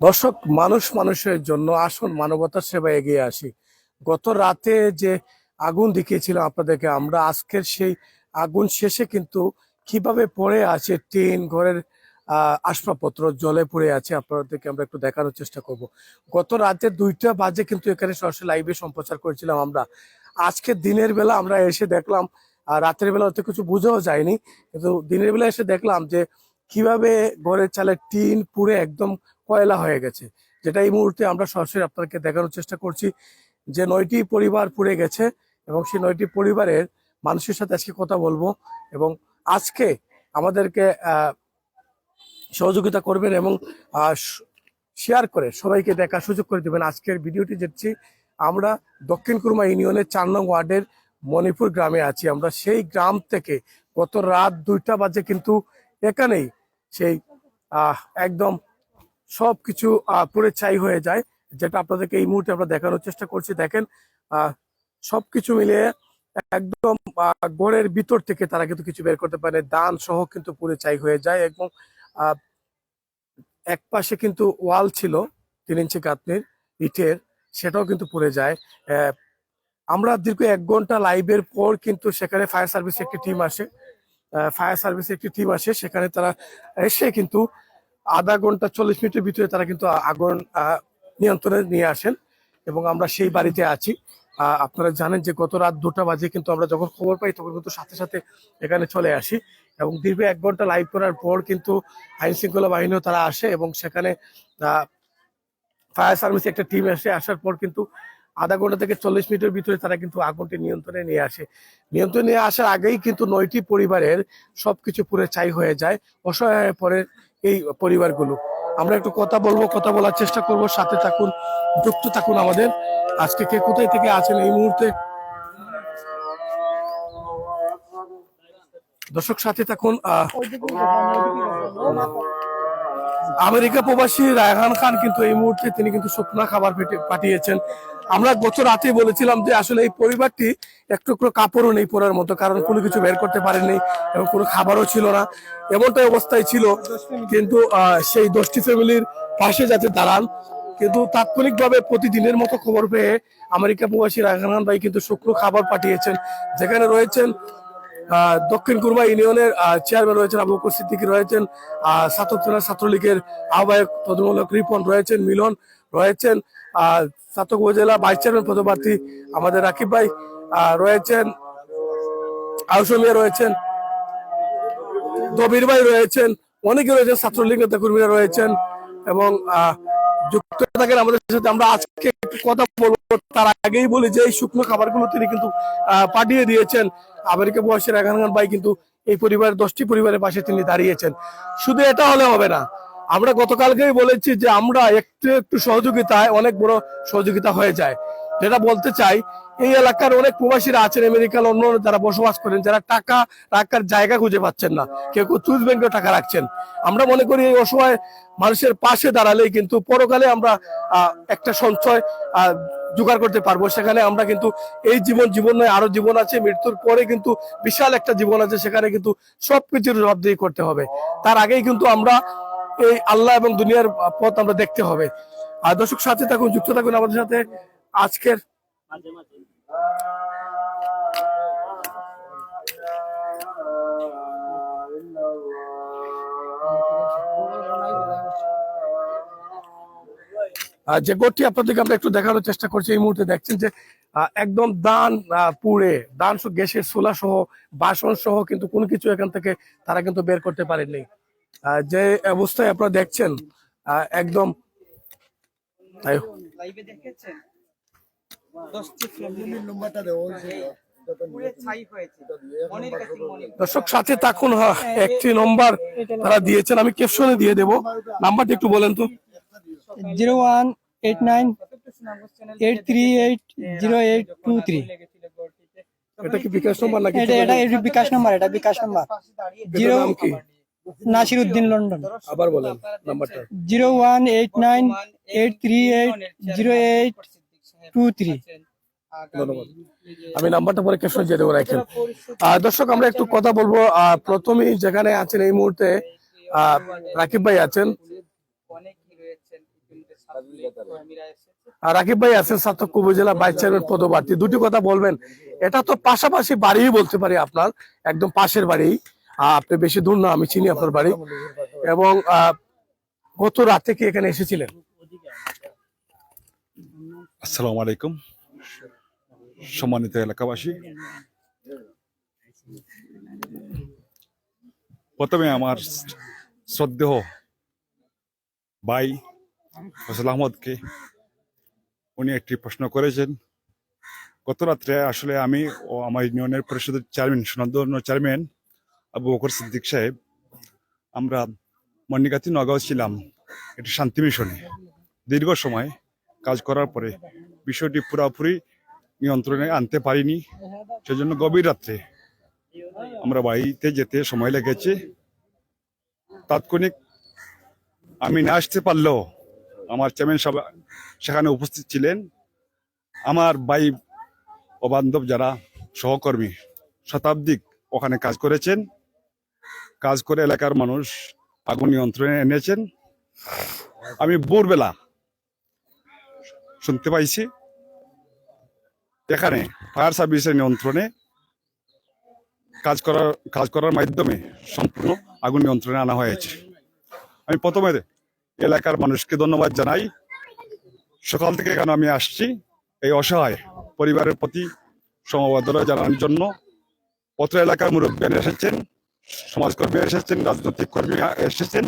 দর্শক, মানুষ মানুষের জন্য আসুন মানবতার সেবা এগিয়ে আসি। গত রাতে যে আগুন দেখিয়েছিলাম আপনাদেরকে, আমরা আজকের সেই আগুন শেষে কিন্তু কীভাবে পড়ে আছে টিন ঘরের আসবাবপত্র, জলে পড়ে আছে আপনাদেরকে আমরা একটু দেখানোর চেষ্টা করব। গত রাতে দুইটা বাজে কিন্তু এখানে সরাসরি লাইভে সম্প্রচার করেছিলাম আমরা। আজকে দিনের বেলা আমরা এসে দেখলাম আর রাতের বেলা অত কিছু বুঝাও যায়নি, কিন্তু দিনের বেলা এসে দেখলাম যে কীভাবে ঘরের চালের টিন পুড়ে একদম কয়লা হয়ে গেছে। যেটা এই মুহূর্তে আমরা সরাসরি আপনাদেরকে দেখানোর চেষ্টা করছি যে নয়টি পরিবার পুড়ে গেছে এবং সেই নয়টি পরিবারের মানুষের সাথে আজকে কথা বলব এবং আজকে আমাদেরকে সহযোগিতা করবেন এবং শেয়ার করে সবাইকে দেখার সুযোগ করে দেবেন। আজকের ভিডিওটি দেখছি আমরা দক্ষিণ কুরমা ইউনিয়নের চার নং ওয়ার্ডের মণিপুর গ্রামে আছি। আমরা সেই গ্রাম থেকে গত রাত দুইটা বাজে কিন্তু এখানেই সেই একদম সব কিছু পুরে ছাই হয়ে যায়, যেটা আপনাদেরকে এই মুহূর্তে আমরা দেখানোর চেষ্টা করছি। দেখেন সবকিছু মিলিয়ে একদম ঘরের ভিতর থেকে তারা কিন্তু কিছু বের করতে পারে। দান সহ কিন্তু পুরে ছাই হয়ে যায় এবং এক পাশে কিন্তু ওয়াল ছিল, তিন ইঞ্চি কাতনির ইটের, সেটাও কিন্তু পড়ে যায়। আমরা দীর্ঘ এক ঘণ্টা লাইভের পর কিন্তু সেখানে ফায়ার সার্ভিস একটি টিম আসে। ফায়ার সার্ভিস একটি টিম আসে, সেখানে তারা এসে কিন্তু আধা ঘণ্টা চল্লিশ মিনিটের ভিতরে তারা কিন্তু আগুন নিয়ন্ত্রণে নিয়ে আসেন এবং আমরা সেই বাড়িতে আছি। আপনারা জানেন যে গত রাত দুটা বাজে কিন্তু আমরা যখন খবর পাই তখন কিন্তু সাথে সাথে এখানে চলে আসি এবং দীর্ঘ এক ঘণ্টা লাইভ করার পর কিন্তু আইন শৃঙ্খলা বাহিনীও তারা আসে এবং সেখানে ফায়ার সার্ভিস একটা টিম এসে আসার পর কিন্তু আধা ঘণ্টা থেকে চল্লিশ মিনিটের ভিতরে তারা কিন্তু আগুনটি নিয়ন্ত্রণে নিয়ে আসে। নিয়ন্ত্রণে নিয়ে আসার আগেই কিন্তু নয়টি পরিবারের সবকিছু পুরে চাই হয়ে যায়। অসহায় হয়ে পড়ে এই পরিবারগুলো। আমরা একটু কথা বলব কথা বলার চেষ্টা করব সাথে থাকুন যুক্ত থাকুন আমাদের। আজকে কে কোথায় থেকে আছেন এই মুহূর্তে? দর্শক সাথে থাকুন আহ, আমেরিকা প্রবাসী রায়হান খান কিন্তু এই মুহূর্তে তিনি কিন্তু শুকনা খাবার পাঠিয়েছেন। আমরা গত রাতে বলেছিলাম যে আসলে এই পরিবারটি একটু একটু কাপড়ও নেই পরার মতো, কারণ কোনো কিছু বের করতে পারেননি এবং কোনো খাবারও ছিল না। এমনটাই অবস্থায় ছিল, কিন্তু সেই দশটি ফ্যামিলির পাশে যাতে দাঁড়ান। কিন্তু তাৎক্ষণিকভাবে প্রতিদিনের মতো খবর পেয়ে আমেরিকা প্রবাসী রায়হান ভাই কিন্তু শুকনো খাবার পাঠিয়েছেন, যেখানে রয়েছেন দক্ষিণ কুরমা ইউনিয়নের চেয়ারম্যান রয়েছেন আবু বকর সিদ্দিকী রয়েছেন ছাত্র ছাত্রলীগের আহ্বায়ক তদমূলক রিপন রয়েছেন মিলন রয়েছেন ছাত্র উপজেলা ভাইস চেয়ারম্যান পদপ্রার্থী আমাদের রাকিব ভাই রয়েছেন আউসমিয়া রয়েছেন দবির ভাই রয়েছেন অনেকে রয়েছেন ছাত্রলীগ নেতা কর্মীরা রয়েছেন এবং আহ, যুক্ত থাকেন আমাদের সাথে আমরা আজকে একটু কথা বলব। তার আগেই বলি যে এই শুকনো খাবারগুলো তিনি কিন্তু পাঠিয়ে দিয়েছেন। আমেরিকা বয়সের খান ভাই কিন্তু এই পরিবারের দশটি পরিবারের পাশে তিনি দাঁড়িয়েছেন। শুধু এটা হলে হবে না, আমরা গতকালকেই বলেছি যে আমরা একটু একটু সহযোগিতায় অনেক বড় সহযোগিতা হয়ে যায়। যেটা বলতে চাই, এই এলাকার অনেক প্রবাসীরা আছেন আমেরিকার, অন্য যারা বসবাস করেন, যারা টাকা রাখার জায়গা খুঁজে পাচ্ছেন না। কেউ কেউ ব্যাংকে টাকা রাখছেন। আমরা মনে করি এই অসহায় মানুষের পাশে দাঁড়ালেই কিন্তু পরকালে আমরা একটা সঞ্চয় জোগাড় করতে পারব। সেখানে আমরা কিন্তু এই জীবন জীবন নয়, আরও জীবন আছে। মৃত্যুর পরে কিন্তু বিশাল একটা জীবন আছে। সেখানে কিন্তু সবকিছুর জবাবদিহি করতে হবে। তার আগেই কিন্তু আমরা এই আল্লাহ এবং দুনিয়ার পথ আমরা দেখতে হবে। আর দর্শক সাথে থাকুন, যুক্ত থাকুন আমাদের সাথে। আজকের যে গোটটি আপনাদেরকে আমরা একটু দেখানোর চেষ্টা করছি, এই মুহূর্তে দেখছেন যে একদম দান পুড়ে, দান গ্যাসের চুলা সহ, বাসন সহ কিন্তু কোনো কিছু এখান থেকে তারা কিন্তু বের করতে পারেননি। যে অবস্থায় আপনারা দেখছেন একদম দর্শক সাথে থাকুন হ্যাঁ, একটি নম্বর তারা দিয়েছেন। আমি ক্যাপশনে দিয়ে দেব। নাম্বারটা একটু বলেন তো। Zero one eight nine eight three eight zero eight two three. এটা কি বিকাশ নম্বর নাকি এটা এটা এটা বিকাশ নাম্বার এটা বিকাশ নাম্বার জিরো কি? নাসির উদ্দিন লন্ডন। আবার বলেন নাম্বারটা zero one eight nine eight three eight zero eight two three ধন্যবাদ। আমি নাম্বারটা পরে ক্যাপশনে দিয়ে দেবো রাখেন দর্শক আমরা একটু কথা বলব। আহ, প্রথমেই যেখানে আছেন এই মুহূর্তে রাকিব ভাই আছেন। রাকিব ভাই আছেন সাতক উপজেলা ভাইস চেয়ারম্যান পদপ্রার্থী। দুটি কথা বলবেন। এটা তো পাশাপাশি বাড়িই বলতে পারি আপনার একদম পাশের বাড়ি। আপনি বেশি দূর না আমি চিনি আপনার বাড়ি। এবং আহ, গত রাতে কি এখানে এসেছিলেন? আসসালামু আলাইকুম। সম্মানিত এলাকাবাসী। প্রথমে আমার শ্রদ্ধেহ ভাই ফসল আহমদকে উনি একটি প্রশ্ন করেছেন। গত রাত্রে আসলে আমি ও আমার ইউনিয়নের পরিষদের চেয়ারম্যান সুনন্দন চেয়ারম্যান আবু বকর সিদ্দিক সাহেব, আমরা মন্ডিকাতি নগাঁও ছিলাম। একটি শান্তি মিশনে। দীর্ঘ সময় কাজ করার পরে বিষয়টি পুরোপুরি নিয়ন্ত্রণে আনতে পারিনি। সেজন্য গভীর রাত্রে আমরা বাড়িতে যেতে সময় লেগেছে। তাৎক্ষণিক আমি না আসতে পারলেও আমার চেয়ারম্যান সাহেব সেখানে উপস্থিত ছিলেন। আমার ভাই ও বান্ধব যারা সহকর্মী শতাব্দিক ওখানে কাজ করেছেন। কাজ করে এলাকার মানুষ আগুন নিয়ন্ত্রণে এনেছেন। আমি ভোরবেলা শুনতে পাইছি। এখানে ফায়ার সার্ভিসের নিয়ন্ত্রণে কাজ করার কাজ করার মাধ্যমে সম্পূর্ণ আগুন নিয়ন্ত্রণে আনা হয়েছে। আমি প্রথমে এলাকার মানুষকে ধন্যবাদ জানাই। সকাল থেকে এখানে আমি আসছি, এই অসহায় পরিবারের প্রতি সমবেদনা জানানোর জন্য পত্র এলাকার মুরব্বী এসেছেন সমাজকর্মী এসেছেন, রাজনৈতিক কর্মী এসেছেন।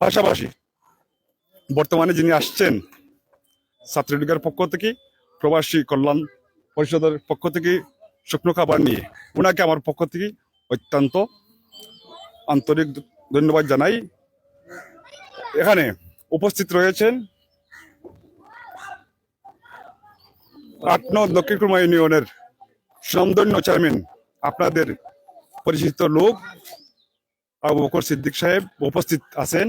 পাশাপাশি বর্তমানে যিনি আসছেন ছাত্রলীগের পক্ষ থেকে, প্রবাসী কল্যাণ পরিষদের পক্ষ থেকে শুকনো খাবার নিয়ে ওনাকে আমার পক্ষ থেকে অত্যন্ত আন্তরিক ধন্যবাদ জানাই। এখানে উপস্থিত রয়েছেন আট নং দক্ষিণ ইউনিয়নের সুনামধন্য চেয়ারম্যান, আপনাদের পরিচিত লোক, আবু বকর সিদ্দিক সাহেব উপস্থিত আছেন।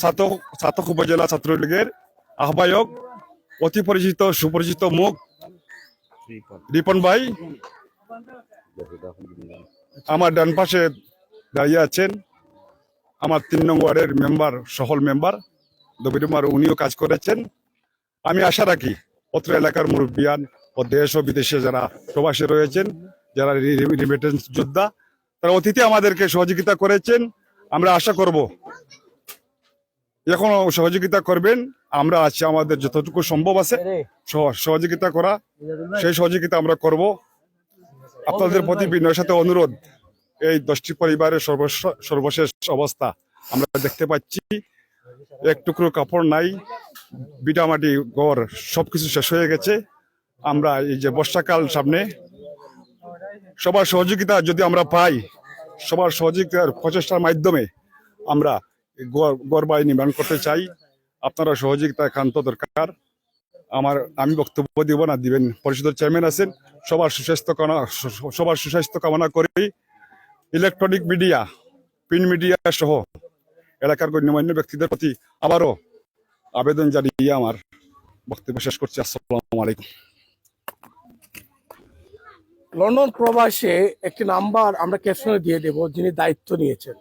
সাতক সাতক উপজেলা ছাত্রলীগের আহ্বায়ক অতি পরিচিত সুপরিচিত মুখ, রিপন ভাই, আমার ডান পাশে দাঁড়িয়ে আছেন আমার তিন নং ওয়ার্ডের মেম্বার, সহল মেম্বার দবিরুমার উনিও কাজ করেছেন। আমি আশা রাখি অত্র এলাকার মুরব্বিয়ান ও দেশ ও বিদেশে যারা প্রবাসী রয়েছেন, যারা রিমিটেন্স যোদ্ধা, তারা অতীতে আমাদেরকে সহযোগিতা করেছেন। আমরা আশা করব এখনও সহযোগিতা করবেন। আমরা আছি আমাদের যতটুকু সম্ভব আছে সহ- সহযোগিতা করা। সেই সহযোগিতা আমরা করব। আপনাদের প্রতি বিনয়ের সাথে অনুরোধ এই দশটি পরিবারের সর্বশ- সর্বশেষ অবস্থা আমরা দেখতে পাচ্ছি। এক টুকরো কাপড় নাই বিটামাটি ঘর সবকিছু শেষ হয়ে গেছে। আমরা এই যে বর্ষাকাল সামনে সবার সহযোগিতা যদি আমরা পাই সবার সহযোগিতার প্রচেষ্টার মাধ্যমে আমরা গড়- নির্মাণ করতে চাই। আপনারা সহযোগিতা একান্ত দরকার। আমার, আমি বক্তব্য দিব না, দিবেন। পরিষদের চেয়ারম্যান আছেন, সবার সুস্বাস্থ্য কামনা, সবার সুস্বাস্থ্য কামনা করি। ইলেকট্রনিক মিডিয়া, প্রিন্ট মিডিয়া সহ এলাকার গণ্যমান্য ব্যক্তিদের প্রতি আবারও আবেদন জানিয়ে আমার বক্তব্য শেষ করছি। আসসালামু আলাইকুম। লন্ডন প্রবাসে একটি নাম্বার আমরা ক্যাপশনে দিয়ে দেব, যিনি দায়িত্ব নিয়েছেন।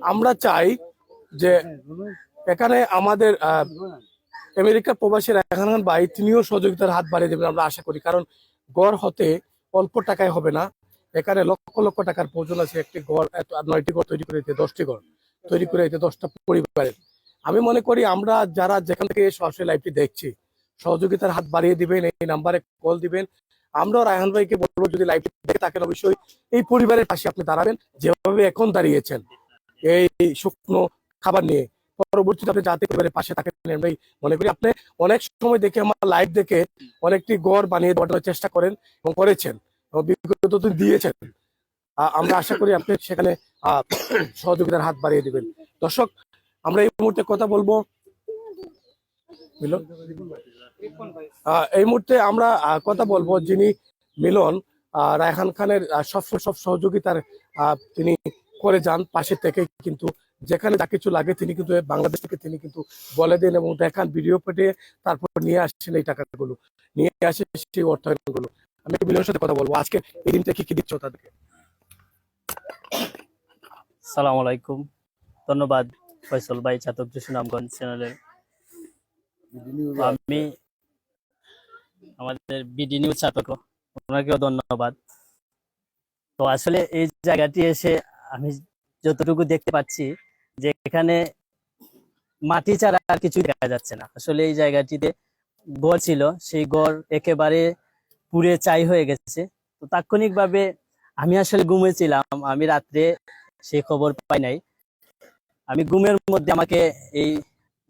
আমরা চাই যে এখানে আমাদের আমেরিকার প্রবাসী রায়হান খান তিনিও সহযোগিতার হাত বাড়িয়ে দেবেন আমরা আশা করি। কারণ গড় হতে অল্প টাকায় হবে না। এখানে লক্ষ লক্ষ টাকার প্রয়োজন আছে। একটি গড় নয়টি গড় তৈরি করে দিতে, দশটি গড় তৈরি করে দিতে দশটা পরিবারের। আমি মনে করি আমরা যারা যেখান থেকে সরাসরি লাইভটি দেখছি, সহযোগিতার হাত বাড়িয়ে দিবেন, এই নাম্বারে কল দিবেন। আমরাও রায়হান ভাইকে বলব, যদি লাইভ দেখে থাকেন অবশ্যই এই পরিবারের পাশে আপনি দাঁড়াবেন। যেভাবে এখন দাঁড়িয়েছেন, এই শুকনো খাবার নিয়ে। পরবর্তীতে আপনি যাতে পরিবারের পাশে থাকেন ভাই মনে করি আপনি অনেক সময় দেখে, আমার লাইভ দেখে অনেকটি গড় বানিয়ে দেওয়ার চেষ্টা করেন এবং করেছেন এবং বিগত দিয়েছেন। আমরা আশা করি আপনি সেখানে সহযোগিতার হাত বাড়িয়ে দিবেন। দর্শক, আমরা এই মুহূর্তে কথা বলব। মিলন? এই মুহূর্তে আমরা কথা বলব যিনি মিলন রায়হান খানের সব সব সহযোগিতার তিনি করে যান পাশে থেকে, কিন্তু যেখানে যা কিছু লাগে তিনি কিন্তু বাংলাদেশ থেকে তিনি কিন্তু বলে দেন এবং দেখান ভিডিও পেটে তারপর নিয়ে আসছেন এই টাকাগুলো। নিয়ে আসে সেই অর্থায়নগুলো। আমি মিলনের সাথে কথা বলব। আজকে এই দিনটা কি কি দিচ্ছ তাদেরকে? সালাম আলাইকুম ধন্যবাদ ফয়সল ভাই, চাতক সুনামগঞ্জ চ্যানেলের আমি আমাদের বিডি নিউজ ছাত্রক ওনাকেও ধন্যবাদ। তো আসলে এই জায়গাটি এসে আমি যতটুকু দেখতে পাচ্ছি যে এখানে মাটি ছাড়া আর কিছু দেখা যাচ্ছে না। আসলে এই জায়গাটিতে গড় ছিল, সেই গড় একেবারে পুড়ে চাই হয়ে গেছে। তো তাৎক্ষণিকভাবে আমি আসলে ঘুমিয়েছিলাম আমি রাত্রে সেই খবর পাই নাই। আমি ঘুমের মধ্যে আমাকে এই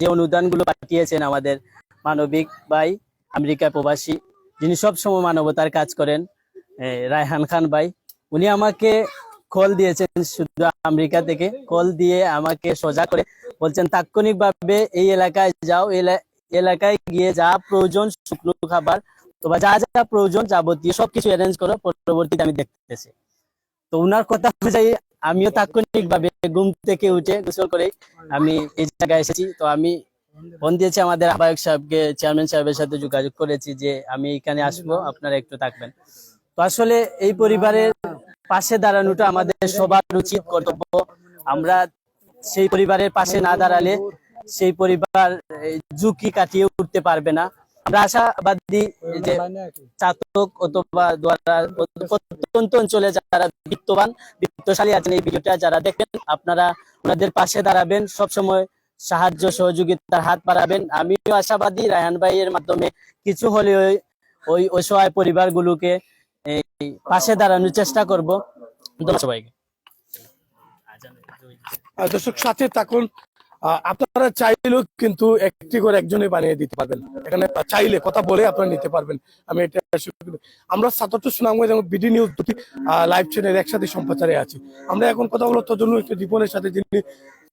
যে অনুদানগুলো পাঠিয়েছেন আমাদের মানবিক ভাই, আমেরিকা প্রবাসী, যিনি সবসময় মানবতার কাজ করেন রায়হান খান ভাই, উনি আমাকে কল দিয়েছেন শুধু আমেরিকা থেকে কল দিয়ে আমাকে সোজা করে বলছেন, তাৎক্ষণিকভাবে এই এলাকায় যাও এলাকায় গিয়ে যা প্রয়োজন, শুকনো খাবার অথবা যা যা প্রয়োজন যাবতীয় সবকিছু অ্যারেঞ্জ করো, পরবর্তীতে আমি দেখতেছি। তো উনার কথা অনুযায়ী আমিও তাৎক্ষণিক ভাবে ঘুম থেকে উঠে গোসল করে আমি এই জায়গায় এসেছি। তো আমি ফোন দিয়েছি আমাদের আহ্বায়ক সাহেবকে, চেয়ারম্যান সাহেবের সাথে যোগাযোগ করেছি যে, আমি এখানে আসব, আপনারা একটু থাকবেন। তো আসলে এই পরিবারের পাশে দাঁড়ানোটা আমাদের সবার উচিত কর্তব্য। আমরা সেই পরিবারের পাশে না দাঁড়ালে সেই পরিবার ঝুঁকি কাটিয়ে উঠতে পারবে না। আমরা আশাবাদী যে চাতক অথবা প্রত্যন্ত অঞ্চলে যারা বিত্তবান, বিত্তশালী আছেন এই ভিডিওটা যারা দেখেন আপনারা ওনাদের পাশে দাঁড়াবেন, সবসময় সাহায্য সহযোগিতার হাত বাড়াবেন। আমিও আশাবাদী রায়হান ভাইয়ের মাধ্যমে কিছু হলে ওই ওই অসহায় পরিবারগুলোকে এই পাশে দাঁড়ানোর চেষ্টা করব। সবাইকে। দর্শক, সাথে থাকুন। আপনারা চাইলেও কিন্তু একটি করে একজনে বানিয়ে দিতে পারবেন। এখানে চাইলে কথা বলে আপনারা নিতে পারবেন। আমি এটা আমরা সাতাত্ত সুনামগঞ্জ এবং বিডি নিউজ দুটি লাইভ চ্যানেল একসাথে সম্প্রচারে আছি। আমরা এখন কথা বলো তজন্য একটু দীপনের সাথে যিনি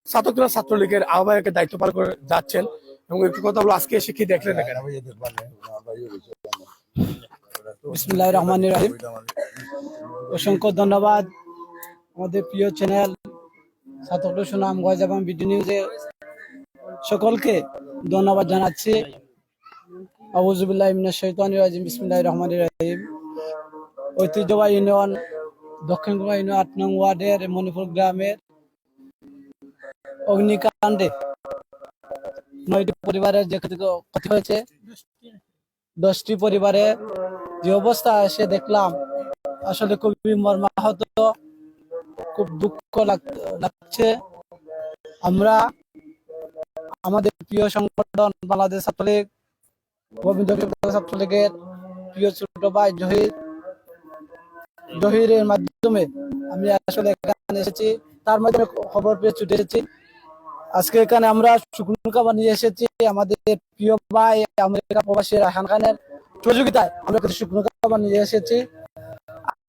ছাত্ররা ছাত্রলীগের আহ্বায়কের দায়িত্ব পালন করে যাচ্ছেন, এবং একটু কথা বলো, আজকে এসে কি দেখলেন এখানে? বিসমুল্লাহ রহমান রাহিম। অসংখ্য ধন্যবাদ। আমাদের প্রিয় চ্যানেল সাতকট সুনামগঞ্জ এবং বিডি নিউজে সকলকে ধন্যবাদ জানাচ্ছি। আবুজুবিল্লাহ ইমিনা শৈতান রাজিম। বিসমুল্লাহ রহমান রাহিম। ঐতিহ্যবাহী ইউনিয়ন দক্ষিণ গোয়া ইউনিয়ন আট নং ওয়ার্ডের মণিপুর গ্রামের অগ্নিকাণ্ডে নয়টি পরিবারের যে ক্ষতি ক্ষতি হয়েছে। দশটি পরিবারে যে অবস্থা এসে দেখলাম, আসলে খুবই মর্মাহত, খুব দুঃখ লাগ- লাগছে। আমরা আমাদের প্রিয় সংগঠন বাংলাদেশ ছাত্রলীগ, গোবিন্দ ছাত্রলীগের প্রিয় ছোট ভাই জহির। জহিরের মাধ্যমে আমি আসলে এখানে এসেছি, তার মাধ্যমে খবর পেয়ে ছুটে এসেছি। আজকে এখানে আমরা শুকনো খাবার নিয়ে এসেছি, আমাদের প্রিয় ভাই আমেরিকা প্রবাসী রাহান খানের। সহযোগিতায় আমরা কিছু নিয়ে এসেছি।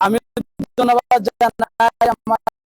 আমি ধন্যবাদ জানাই আমার